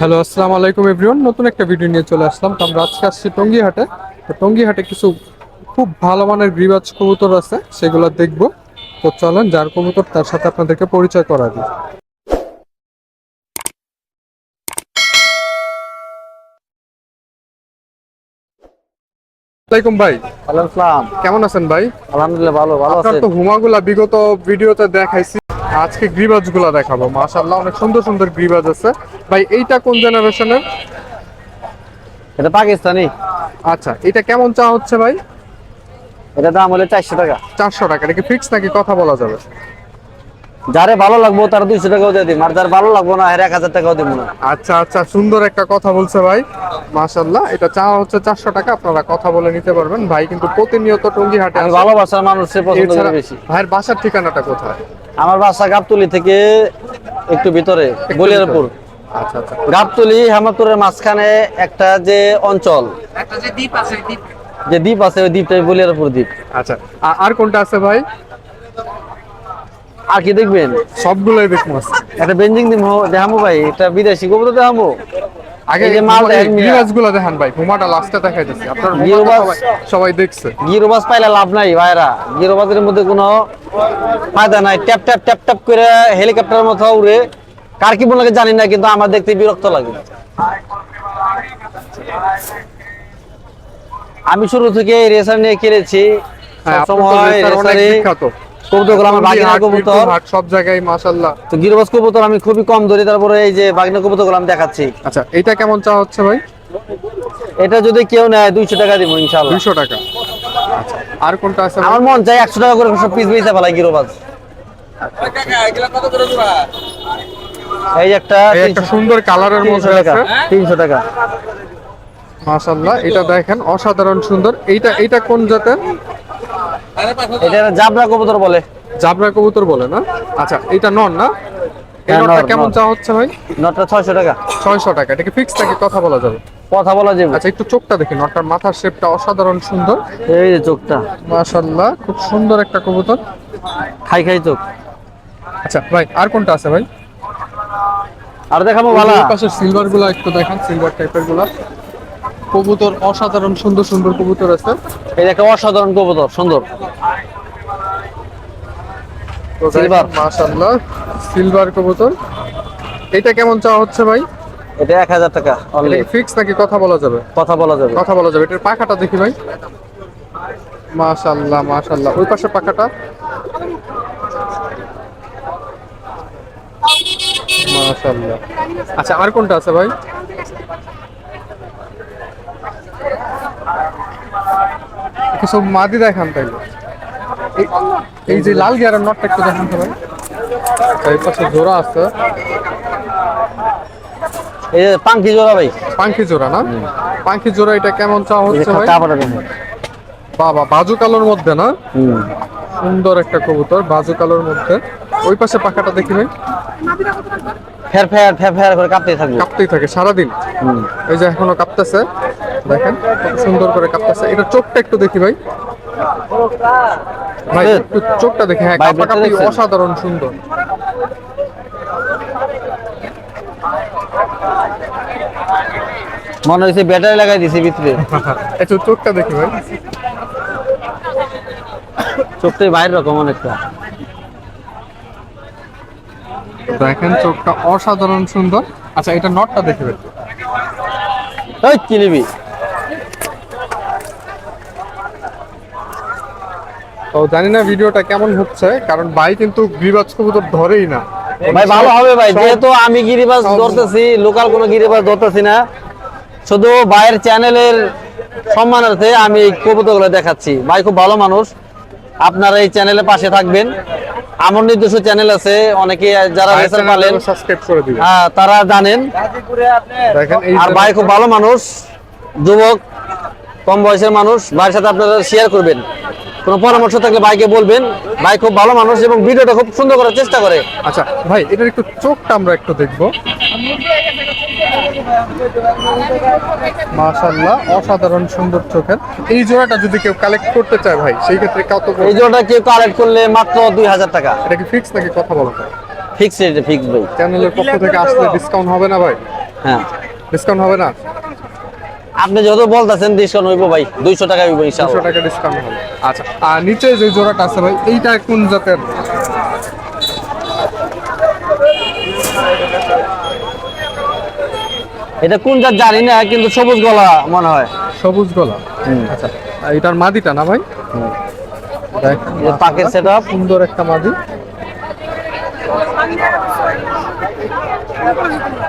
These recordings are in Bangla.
হ্যালো আসসালামু আলাইকুম এভরিওয়ান নতুন একটা ভিডিও নিয়ে চলে আসলাম। তো আমরা আজকে আসছি টঙ্গিহাটে। তো টঙ্গিহাটে কিছু খুব ভালো মানের গ্রিবাজ কবুতর আছে সেগুলো দেখব। তো চলেন যার কবুতর তার সাথে আপনাদেরকে পরিচয় করা দিই। আসসালামাইকুম ভাই। আসসালাম কেমন আছেন ভাই? আলহামদুলিল্লাহ ভালো ভালো আছেন তো হুমাগুলা বিগত ভিডিওতে দেখাইছি। আজকে গ্রিবাজগুলা দেখাবো মাশাআল্লাহ অনেক সুন্দর সুন্দর গ্রিবাজ আছে। ভাই এইটা কোন জেনারেশনের? এটা পাকিস্তানি। আচ্ছা এটা কেমন চা হচ্ছে ভাই? এটা দাম হলে চারশো টাকা। চারশো টাকা এটা কি ফিক্স নাকি কথা বলা যাবে? যারে ভালো লাগবো তার দুইশো টাকাও দিয়ে দিন আর যার ভালো লাগবো না এর এক হাজার টাকাও দিব না। আচ্ছা আচ্ছা সুন্দর একটা কথা বলছে ভাই মাশাল্লাহ এটা চা হচ্ছে চারশো টাকা আপনারা কথা বলে নিতে পারবেন। ভাই কিন্তু প্রতিনিয়ত টঙ্গি হাটে ভালোবাসার মানুষের পছন্দ বেশি। ভাইয়ের বাসার ঠিকানাটা কোথায়? আমার বাসা গাবতলি থেকে একটু ভিতরে বলিয়ারপুর আচ্ছা আচ্ছা। গাবতলি হেমাতুরের মাঝখানে একটা যে অঞ্চল একটা যে দ্বীপ আছে দ্বীপ। যে দ্বীপ আছে ওই দ্বীপটাই বলিয়ারপুর দ্বীপ। আচ্ছা আর কোনটা আছে ভাই? আর কি দেখবেন? সবগুলোই দেখব। আছে। একটা বেঞ্জিং দিম দেখামো ভাই এটা বিদেশি গোবর দেখামো আগে এই যে মাল দেখেন ভাই হুমাটা লাস্টে আপনার সবাই দেখছে। পাইলে লাভ নাই ভাইরা। মধ্যে কোনো ফায়দা নাই। ট্যাপ ট্যাপ ট্যাপ ট্যাপ করে হেলিকপ্টারের মতো উড়ে কার কি জানি না কিন্তু আমার দেখতে বিরক্ত লাগে। আমি শুরু থেকে রেসার নিয়ে খেলেছি। হ্যাঁ সবসময় রেসারে কবুতরগুলো আমার বাগিনা কবুতর। হাট, সব জায়গায় মাশাল্লাহ তো গিরোবাজ কবুতর আমি খুবই কম ধরি তারপরে এই যে বাগিনা কবুতরগুলো আমি দেখাচ্ছি। আচ্ছা এটা কেমন চা হচ্ছে ভাই? এটা যদি কেউ নেয় দুইশো টাকা দিব আচ্ছা আর কোনটা আছে আমার মন চাই একশো টাকা করে সব পিস বেঁচে ফেলাই গিরোবাজ এই একটা একটা সুন্দর কালারের মধ্যে আছে। টাকা। এটা দেখেন অসাধারণ সুন্দর। এইটা এইটা কোন জাতের? এটা জাবরা কবুতর বলে। জাবরা কবুতর বলে না? আচ্ছা এটা নন না? হ্যাঁ, নটটা কেমন। চা হচ্ছে ভাই? নটটা ছয়শো টাকা। ছয়শো টাকা। এটা কি ফিক্স নাকি কথা বলা যাবে? কথা বলা যাবে। আচ্ছা একটু চোখটা দেখি নটটার মাথার শেপটা অসাধারণ সুন্দর। এই যে চোখটা। মাশাল্লাহ খুব সুন্দর একটা কবুতর। খাই খাই চোখ। আচ্ছা ভাই আর কোনটা আছে ভাই? আর দেখাবো ভালো পাশের সিলভারগুলা একটু দেখেন সিলভার টাইপেরগুলা। কবুতর অসাধারণ সুন্দর সুন্দর কবুতর আছে। এই যে একটা অসাধারণ কবুতর সুন্দর। সিলভার। মাশাল্লাহ সিলভার কবুতর। এটা কেমন চাওয়া হচ্ছে ভাই? এটা এক হাজার টাকা অনলি ফিক্স নাকি কথা বলা যাবে? কথা বলা যাবে। কথা বলা যাবে এটার পাখাটা দেখি ভাই। মাশাল্লাহ মাশাল্লাহ ওই পাশে পাখাটা। মাশাল্লাহ আচ্ছা আর কোনটা আছে ভাই? কিছু মাদি দেখান তাইলে। এই- যে লাল গিয়ারের নটটা একটু দেখান তো ভাই আচ্ছা, এই পাশে জোড়া আছে। এই যে পাঙ্কি জোড়া ভাই। পাঙ্খি জোড়া না? পাঙ্খি জোড়া এটা কেমন চা হচ্ছে ভাই? বাবা বাজু কালোর মধ্যে না? সুন্দর একটা কবুতর বাজু কালোর মধ্যে। ওই পাশে পাখাটা দেখি ভাই। ফের ফের ফের ফের করে কাঁপতে থাকে কাঁপতেই থাকে সারাদিন। এই যে এখনও কাঁপতেছে। দেখেন সুন্দর করে কাঁপতেছে। এটা চোখটা একটু দেখি ভাই। ভাই একটু চোখটা দেখি। হ্যাঁ কাঁপাকাঁপি অসাধারণ সুন্দর। মনে হয়েছে ব্যাটারি লাগাই দিছে ভিতরে। একটু চোখটা দেখি ভাই। চোখটাই বাইরের রকম অনেকটা। দেখেন চোখটা অসাধারণ সুন্দর। আচ্ছা এটা নটটা দেখি ভাই। ওই কি নিবি? তো জানি না ভিডিওটা কেমন হচ্ছে কারণ ভাই কিন্তু গ্রিবাজ কবুতর ধরেই না। ভাই ভালো হবে ভাই যেহেতু আমি গিরিবাজ ধরতেছি লোকাল কোনো গিরিবাজ ধরতেছি না। শুধু ভাইয়ের চ্যানেলের সম্মানার্থে আমি এই কবুতরগুলো দেখাচ্ছি। ভাই খুব ভালো মানুষ। আপনারা এই চ্যানেলের পাশে থাকবেন। আমার নিজস্ব চ্যানেল আছে অনেকে যারা রেসার পালেন সাবস্ক্রাইব করে দিবেন। হ্যাঁ, তারা জানেন। আর ভাই খুব ভালো মানুষ যুবক কম বয়সের মানুষ। ভাইয়ের সাথে আপনারা শেয়ার করবেন। কোনো পরামর্শ থাকলে ভাইকে বলবেন। ভাই খুব ভালো মানুষ এবং ভিডিওটা খুব সুন্দর করার চেষ্টা করে। আচ্ছা ভাই এটার একটু চোখটা আমরা একটু দেখব। মাশাল্লাহ অসাধারণ সুন্দর চোখের। এই জোড়াটা যদি কেউ কালেক্ট করতে চায় ভাই সেই ক্ষেত্রে কত এই জোড়াটা কেউ কালেক্ট করলে মাত্র দুই হাজার টাকা। এটা কি ফিক্স নাকি কথা বলা যায়? ফিক্স রেটে ফিক্স ভাই। চ্যানেলের পক্ষ থেকে আসলে ডিসকাউন্ট হবে না ভাই? হ্যাঁ। ডিসকাউন্ট হবে না? আপনি যত বলতেছেন ডিসকাউন্ট হইব ভাই দুইশো টাকা হইব ইনশাআল্লাহ। টাকা ডিসকাউন্ট হবে আচ্ছা আর নিচে যে জোড়াটা আছে ভাই এইটা কোন জাতের? এটা কোন জাত জানি না কিন্তু সবুজ গলা মনে হয়। সবুজ গলা। আচ্ছা আর এটার মাদিটা না ভাই? পাকের সেট আপ সুন্দর একটা মাদি।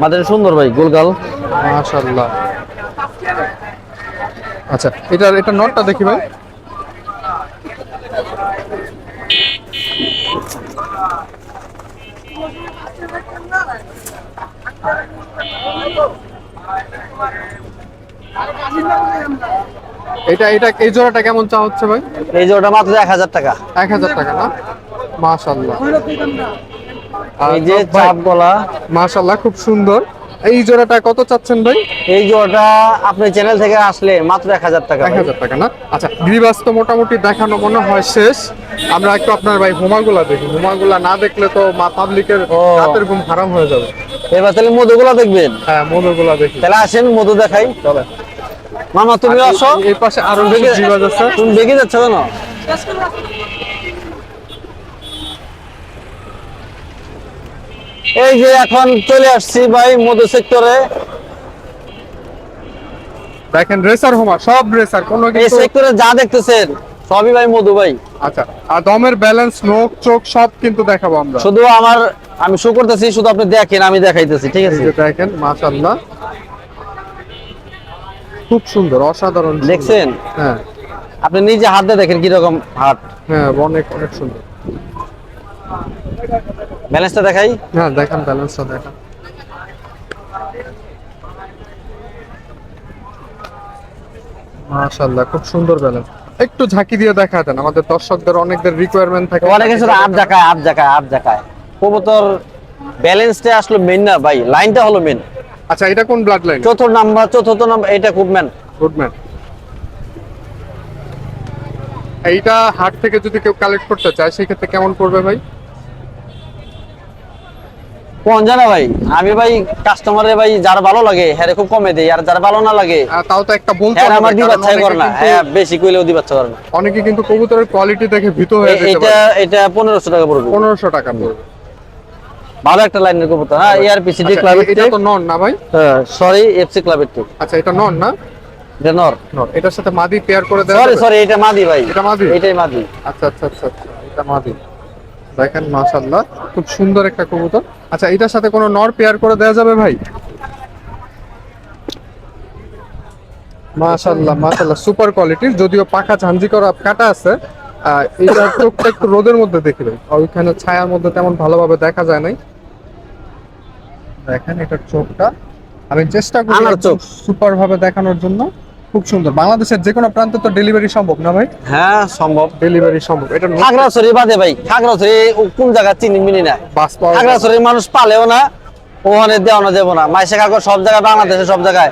মাদের সুন্দর ভাই গোলগাল। মাশাআল্লাহ। আচ্ছা এটার এটা নটটা দেখি ভাই। এটা এটা এই জোড়াটা কেমন চা হচ্ছে ভাই? এই ওটা মাত্র এক হাজার টাকা। এক হাজার টাকা না? মাশাআল্লাহ। এই যে চাপ গলা। মাশাআল্লাহ খুব সুন্দর। এই জোড়াটা কত চাচ্ছেন ভাই? এই জোড়াটা আপনার চ্যানেল থেকে আসলে মাত্র এক হাজার টাকা এক। হাজার টাকা না? আচ্ছা গিরিবাস তো মোটামুটি দেখানো মনে হয় শেষ। আমরা একটু আপনার ভাই হোমাগুলা দেখি। হোমাগুলা না দেখলে তো মা পাবলিকের রাতের ঘুম হারাম হয়ে যাবে। এবার তাহলে মধুগুলা দেখবেন? হ্যাঁ মধুগুলা দেখি। তাহলে আসেন মধু দেখাই। চলে। মামা তুমি আসো। এই- পাশে আরও বেগে- আছে। তুমি বেগে যাচ্ছ কেন? এই যে এখন চলে আসছি ভাই মধু সেক্টরে দেখেন রেসার হোমা সব রেসার কোনো এই সেক্টরে যা দেখতেছেন সবই ভাই মধু ভাই। আচ্ছা আর দমের ব্যালেন্স নোক চোখ সব কিন্তু দেখাবো আমরা। শুধু আমার আমি শো করতেছি শুধু আপনি দেখেন আমি দেখাইতেছি ঠিক আছে? দেখেন মাশাআল্লাহ। খুব সুন্দর অসাধারণ। দেখছেন? হ্যাঁ। আপনি নিজে হাত দেখেন কীরকম হাট হ্যাঁ অনেক অনেক সুন্দর। ব্যালেন্সটা দেখাই? হ্যাঁ দেখেন ব্যালেন্সটা দেখেন। মাশাআল্লাহ খুব সুন্দর ব্যালেন্স। একটু ঝাঁকি দিয়ে দেখা দেন আমাদের দর্শকদের অনেকদের রিকোয়ারমেন্ট থাকে। অনেকে শুধু আপ জাকায় আপ জাকায় আপ জাকায় কবুতর ব্যালেন্সটা আসলে মেন না ভাই লাইনটা হলো মেন আচ্ছা এটা কোন ব্লাড লাইন চতুর্থ নাম্বার চতুর্থ নাম্বার এটা খুব মেন গুডম্যান এইটা হাট থেকে যদি কেউ কালেক্ট করতে চায় সেই ক্ষেত্রে কেমন পড়বে ভাই? কোন জানা ভাই? আমি ভাই কাস্টমারে ভাই যার ভালো লাগে হ্যাঁ খুব কমে দেই আর যার ভালো না লাগে তাও তো একটা বলতে হ্যাঁ আমার কারণ দিবাচ্ছাই করে না হ্যাঁ বেশি কইলেও দিবাচ্ছা করে না। অনেকে কিন্তু কবুতরের কোয়ালিটি দেখে ভীত হয়ে যেতে এটা এটা পনেরোশো টাকা পড়বে। পনেরোশো টাকা পড়বে। ভালো একটা লাইনের কবুতর হ্যাঁ এআরপি সিটি আচ্ছা, ক্লাবের এটা তো নন না ভাই? সরি এফসি ক্লাবের টিম আচ্ছা এটা নন না? এটা নর। এটার সাথে মাদি পেয়ার করে দেওয়া সরি? সরি এটা মাদি ভাই। এটা মাদি? এটাই মাদি। আচ্ছা আচ্ছা আচ্ছা আচ্ছা এটা মাদি। দেখেন মাশাআল্লাহ। খুব সুন্দর একটা কবুতর। আচ্ছা এটার সাথে কোনো নর পেয়ার করে দেওয়া যাবে ভাই? মাশাআল্লাহ মাশাআল্লাহ সুপার কোয়ালিটির যদিও পাখা ঝাঞ্জি করা কাটা আছে এইটার চোখটা একটু রোদের মধ্যে দেখি ভাই। ওইখানে ছায়ার মধ্যে তেমন ভালোভাবে দেখা যায় নাই। দেখেন এটার চোখটা। আমি চেষ্টা করি সুপার ভাবে দেখানোর জন্য। খুব সুন্দর। বাংলাদেশের যে কোনো প্রান্তে তো ডেলিভারি সম্ভব না ভাই? হ্যাঁ সম্ভব। ডেলিভারি সম্ভব। এটা খাগড়াছড়ি বাদে ভাই খাগড়াছড়ি কোন জায়গা চিনি মিনি না? বাস খাগড়াছড়ির মানুষ পালেও না ওখানে দেওয়ানো যাব না। মাইসে কাকর সব জায়গায় বাংলাদেশে সব জায়গায়।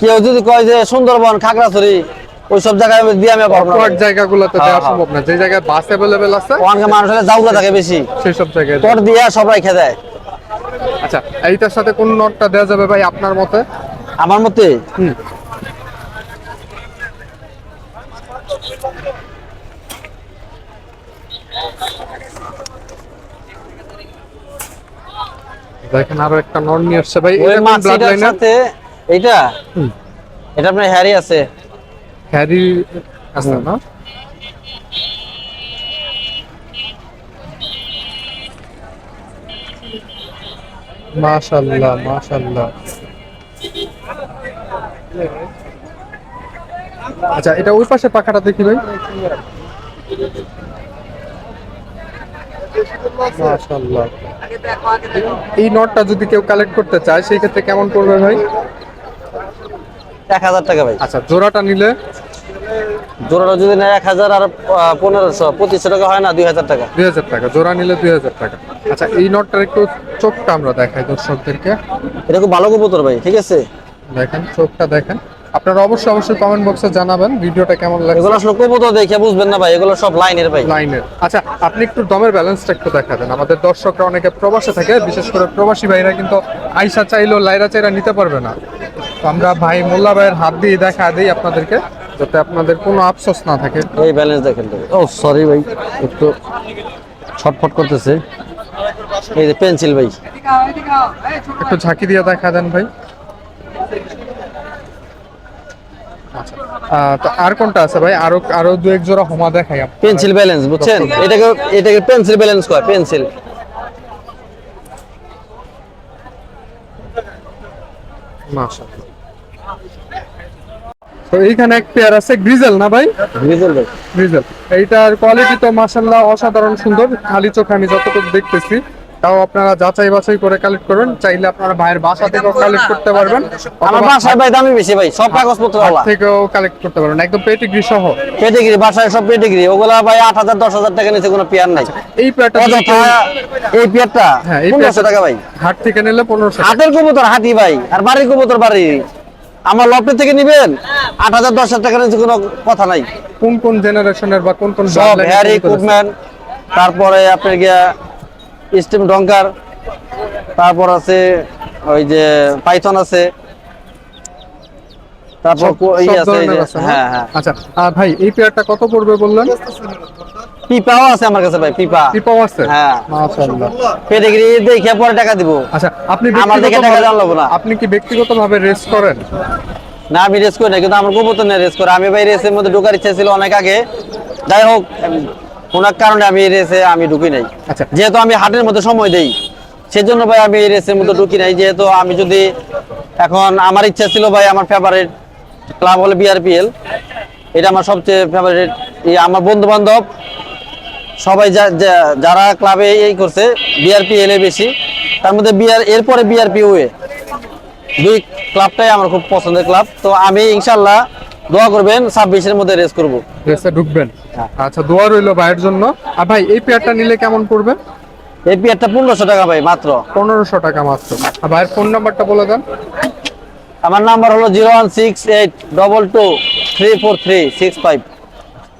কেউ যদি কয় যে সুন্দরবন খাগড়াছড়ি ওই সব জায়গায় দিয়ে আমি পারব না জায়গাগুলোতে হ্যাঁ, দেওয়া হ্যাঁ। সম্ভব না। যে জায়গায় বাস অ্যাভেলেবেল আছে ওখানকে মানুষ হলে জাউলা থাকে বেশি। সেই সব জায়গায় তোর দিয়ে সব রেখে দেয়। আচ্ছা এইটার সাথে কোন নটটা দেওয়া যাবে ভাই আপনার মতে? আমার মতে? হুম। দেখেন আরও একটা নট নিয়ে আসছে ভাই ওই এটা ব্লাড মাছিটার সাথে এইটা? এটা আপনার হ্যারি আছে। হ্যারি আছে। না? মাশাআল্লাহ মাশাআল্লাহ। আচ্ছা এটা ওই পাশে পাখাটা দেখি ভাই। মাশাআল্লাহ। এই নটটা যদি কেউ কালেক্ট করতে চায় সেই ক্ষেত্রে কেমন পড়বে ভাই? এক হাজার টাকা ভাই। আচ্ছা জোড়াটা নিলে? জোড়াটা যদি নেয় এক হাজার আর পনেরোশো পঁচিশশো টাকা হয় না দুই হাজার টাকা। দুই হাজার টাকা জোড়া নিলে দুই হাজার টাকা। আচ্ছা এই নটটার একটু চোখটা আমরা দেখাই দর্শকদেরকে। এটা খুব ভালো কবুতর ভাই ঠিক আছে? দেখেন চোখটা দেখেন। আপনারা অবশ্যই অবশ্যই কমেন্ট বক্সে জানাবেন ভিডিওটা কেমন লাগছে। এগুলো আসলে কবুতর দেখে বুঝবেন না ভাই এগুলো সব লাইনের ভাই। লাইনের। আচ্ছা আপনি একটু দমের ব্যালেন্সটা একটু দেখা দেন আমাদের দর্শকরা অনেকে প্রবাসে থাকে বিশেষ করে প্রবাসী ভাইরা কিন্তু আইসা চাইলেও লাইরা চাইরা নিতে পারবে না। তো আমরা ভাই মোল্লা ভাইয়ের হাত দিয়ে দেখা দিই আপনাদেরকে যাতে আপনাদের কোনো আফসোস না থাকে। এই ব্যালেন্স দেখেন ও সরি ভাই একটু ছটফট করতেছে। এই যে পেন্সিল ভাই। একটু ঝাঁকি দিয়ে দেখা দেন ভাই আচ্ছা আহ, তো আর কোনটা আছে ভাই? আরও আরও দু এক জোড়া হোমা দেখাই। পেন্সিল ব্যালেন্স বুঝছেন? এটাকে এটাকে পেন্সিল ব্যালেন্স কয়? পেন্সিল মাশাআল্লাহ। তো এইখানে এক পেয়ার আছে গ্রিজেল না ভাই? গ্রিজেল ভাই। গ্রিজেল এইটার কোয়ালিটি তো মাশাআল্লাহ অসাধারণ সুন্দর। খালি চোখে আমি যতটুকু দেখতেছি তাও আপনারা যাচাই বাছাই করে কালেক্ট করবেন। চাইলে আপনারা ভাইয়ের বাসা থেকেও কালেক্ট করতে পারবেন। আমার বাসায় ভাই দামি বেশি ভাই সব কাগজপত্র হাট ওলা থেকেও কালেক্ট করতে পারবেন। একদম পেটিগ্রি সহ। পেটিগ্রি বাসায় সব পেটিগ্রি ওগুলা ভাই আট হাজার দশ হাজার টাকা নিচে কোনো পেয়ার নাই। এই পেয়ারটা কেউ- এই পেয়ারটা হ্যাঁ এই টাকা ভাই। হাট থেকে নিলে পনেরোশো হাতের কবুতর হাতি ভাই আর বাড়ির কবুতর বাড়ি। আমার লপটে থেকে নিবেন? আট হাজার দশ হাজার টাকা নিচে কোনো কথা নাই। কোন কোন জেনারেশনের বা কোন কোন সব হেয়ারি? কুকম্যান তারপরে আপনার গিয়া স্টিম ডঙ্কার তারপর আছে ওই যে পাইথন আছে তারপর সব- কো- ই সব আছে এই আছে হ্যাঁ হ্যাঁ। আচ্ছা আর ভাই এই পেয়ারটা কত পড়বে বললেন? পিপাও আছে আমার কাছে ভাই পিপা। পিপাও আছে? হ্যাঁ। মাশাআল্লাহ। পেডিগ্রি দেখে পরে টাকা দিব। আচ্ছা আপনি আমার দেখে টাকা জানলাম না। আপনি কি ব্যক্তিগতভাবে রেস করেন? না আমি রেস করি না কিন্তু আমার নিয়ে রেস করে। আমি ভাই রেসের মধ্যে ঢোকার ইচ্ছা ছিল অনেক আগে। যাই হোক এক কারণে আমি এই রেসে আমি ঢুকি নাই। আচ্ছা। যেহেতু আমি হাটের মধ্যে সময় দেই সেজন্য ভাই আমি এই রেসের মধ্যে ঢুকি নাই। যেহেতু আমি যদি এখন আমার ইচ্ছা ছিল ভাই আমার ফেভারিট ক্লাব হলো বিআরপিএল এটা আমার সবচেয়ে ফেভারিট আমার বন্ধু বান্ধব সবাই যারা ক্লাবে এই করছে বিআরপিএল এ বেশি। তার মধ্যে বিআর এরপরে বিআরপি ওয়ে দুই ক্লাবটাই আমার খুব পছন্দের ক্লাব তো আমি ইনশাল্লাহ দোয়া করবেন ছাব্বিশের মধ্যে রেস করব। রেসে ঢুকবেন। আচ্ছা দোয়া রইল ভাইয়ের জন্য। আর ভাই এই পেয়ারটা নিলে কেমন পড়বে? এই পিয়ারটা পনেরোশো টাকা ভাই মাত্র। পনেরোশো টাকা মাত্র। আর ভাইয়ের ফোন নাম্বারটা বলে দেন। আমার নাম্বার হলো zero one six eight double two three four three six five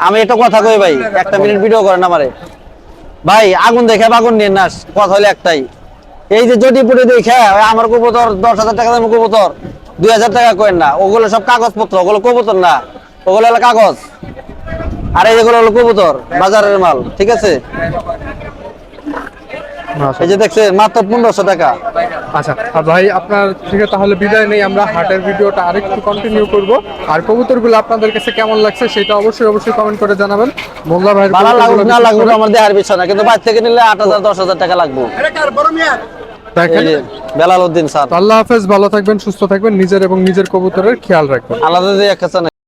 আমি একটা কথা কই ভাই একটা মিনিট ভিডিও করেন আমারে। ভাই আগুন দেখে আগুন নিয়ে নাস কথা হলো একটাই। এই যে জটি পুটি দেখে আমার কবুতর দশ হাজার টাকা দামের কবুতর। দুই হাজার টাকা করেন না। ওগুলো সব কাগজপত্র ওগুলো কবুতর না। ওগুলো হলো কাগজ। আর এই যেগুলো হলো কবুতর বাজারের মাল ঠিক আছে? এই যে দেখছেন মাত্র পনেরোশো টাকা। আচ্ছা আর ভাই আপনার থেকে তাহলে বিদায় নেই। আমরা হাটের ভিডিওটা আরেকটু কন্টিনিউ করব। আর কবুতরগুলো আপনাদের কাছে কেমন লাগছে সেটা অবশ্যই অবশ্যই কমেন্ট করে জানাবেন। মোল্লা ভালো লাগুক না লাগুক আমার দেহার বিষয় না কিন্তু বাইর থেকে নিলে আট হাজার দশ হাজার টাকা লাগবে। বেলাল উদ্দিন স্যার। আল্লাহ হাফেজ ভালো থাকবেন সুস্থ থাকবেন নিজের এবং নিজের কবুতরের খেয়াল রাখবেন। আলাদা দিয়ে একটা